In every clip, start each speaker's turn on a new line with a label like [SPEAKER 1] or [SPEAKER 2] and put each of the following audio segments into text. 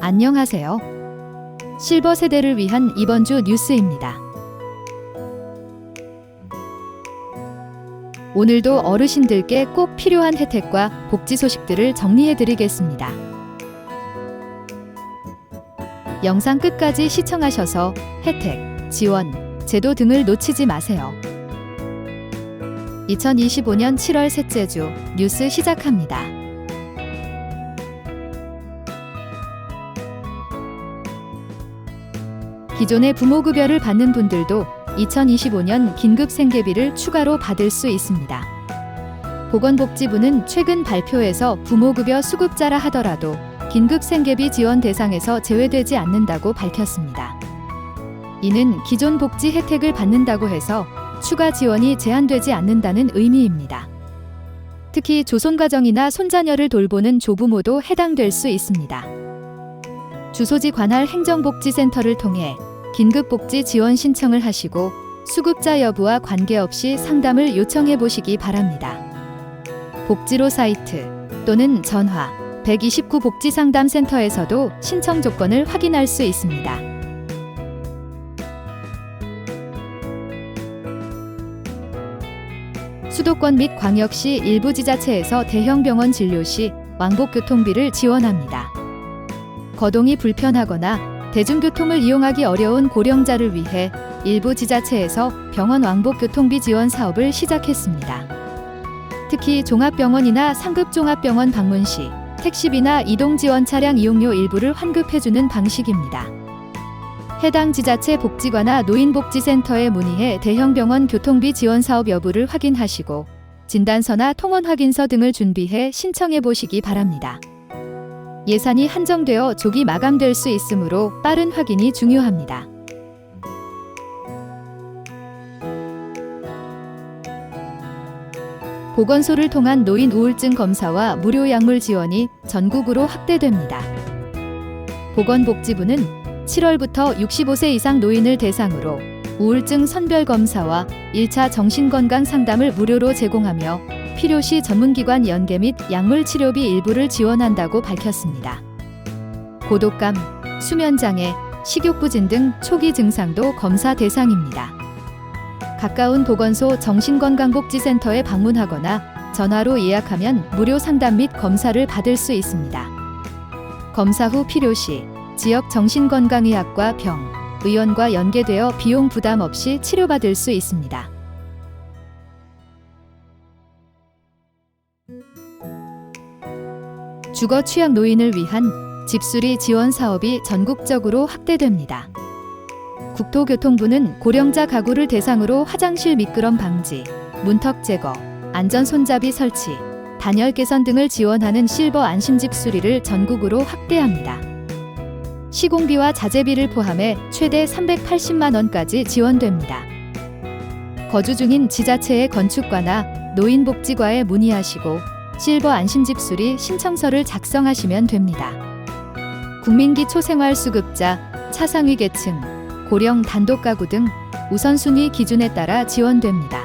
[SPEAKER 1] 안녕하세요. 실버 세대를 위한 이번 주 뉴스입니다. 오늘도 어르신들께 꼭 필요한 혜택과 복지 소식들을 정리해 드리겠습니다. 영상 끝까지 시청하셔서 혜택, 지원, 제도 등을 놓치지 마세요. 2025년 7월 셋째 주 뉴스 시작합니다. 기존의 부모급여를 받는 분들도 2025년 긴급 생계비를 추가로 받을 수 있습니다. 보건복지부는 최근 발표에서 부모급여 수급자라 하더라도 긴급 생계비 지원 대상에서 제외되지 않는다고 밝혔습니다. 이는 기존 복지 혜택을 받는다고 해서 추가 지원이 제한되지 않는다는 의미입니다. 특히 조손가정이나 손자녀를 돌보는 조부모도 해당될 수 있습니다. 주소지 관할 행정복지센터를 통해 긴급복지 지원 신청을 하시고 수급자 여부와 관계없이 상담을 요청해 보시기 바랍니다. 복지로 사이트 또는 전화 129 복지상담센터에서도 신청 조건을 확인할 수 있습니다. 수도권 및 광역시 일부 지자체에서 대형 병원 진료 시 왕복 교통비를 지원합니다. 거동이 불편하거나 대중교통을 이용하기 어려운 고령자를 위해 일부 지자체에서 병원 왕복 교통비 지원 사업을 시작했습니다. 특히 종합병원이나 상급 종합병원 방문 시 택시비나 이동 지원 차량 이용료 일부를 환급해주는 방식입니다. 해당 지자체 복지관이나 노인복지센터에 문의해 대형 병원 교통비 지원 사업 여부를 확인하시고 진단서나 통원 확인서 등을 준비해 신청해 보시기 바랍니다. 예산이 한정되어 조기 마감될 수 있으므로 빠른 확인이 중요합니다. 보건소를 통한 노인 우울증 검사와 무료 약물 지원이 전국으로 확대됩니다. 보건복지부는 7월부터 65세 이상 노인을 대상으로 우울증 선별 검사와 1차 정신건강 상담을 무료로 제공하며 필요시 전문기관 연계 및 약물 치료비 일부를 지원한다고 밝혔습니다. 고독감, 수면장애, 식욕부진 등 초기 증상도 검사 대상입니다. 가까운 보건소 정신건강복지센터에 방문하거나 전화로 예약하면 무료 상담 및 검사를 받을 수 있습니다. 검사 후 필요시 지역 정신건강의학과 병, 의원과 연계되어 비용 부담 없이 치료받을 수 있습니다. 주거 취약 노인을 위한 집수리 지원 사업이 전국적으로 확대됩니다. 국토교통부는 고령자 가구를 대상으로 화장실 미끄럼 방지, 문턱 제거, 안전 손잡이 설치, 단열 개선 등을 지원하는 실버 안심집 수리를 전국으로 확대합니다. 시공비와 자재비를 포함해 최대 380만 원까지 지원됩니다. 거주 중인 지자체의 건축과나 노인복지과에 문의하시고 실버 안심집 수리 신청서를 작성하시면 됩니다. 국민기 초 생활수급자, 차상위 계층, 고령 단독 가구 등 우선순위 기준에 따라 지원됩니다.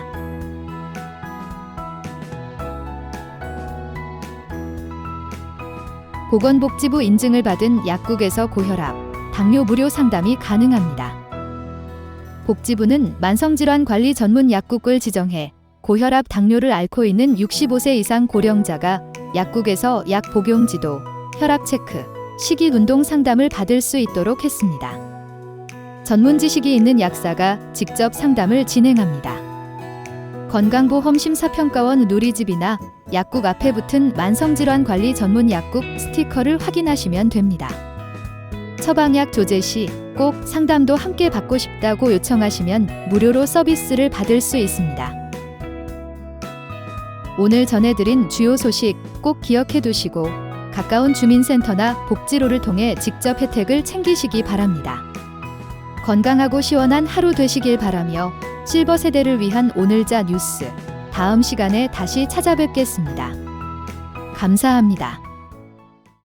[SPEAKER 1] 보건복지부 인증을 받은 약국에서 고혈압, 당뇨 무료 상담이 가능합니다. 복지부는 만성질환 관리 전문 약국을 지정해 고혈압 당뇨를 앓고 있는 65세 이상 고령자가 약국에서 약 복용 지도, 혈압 체크, 식이 운동 상담을 받을 수 있도록 했습니다. 전문 지식이 있는 약사가 직접 상담을 진행합니다. 건강보험 심사평가원 누리집이나 약국 앞에 붙은 만성질환 관리 전문 약국 스티커를 확인하시면 됩니다. 처방약 조제 시 꼭 상담도 함께 받고 싶다고 요청하시면 무료로 서비스를 받을 수 있습니다. 오늘 전해드린 주요 소식 꼭 기억해 두시고 가까운 주민센터나 복지로를 통해 직접 혜택을 챙기시기 바랍니다. 건강하고 시원한 하루 되시길 바라며 실버 세대를 위한 오늘자 뉴스 다음 시간에 다시 찾아뵙겠습니다. 감사합니다.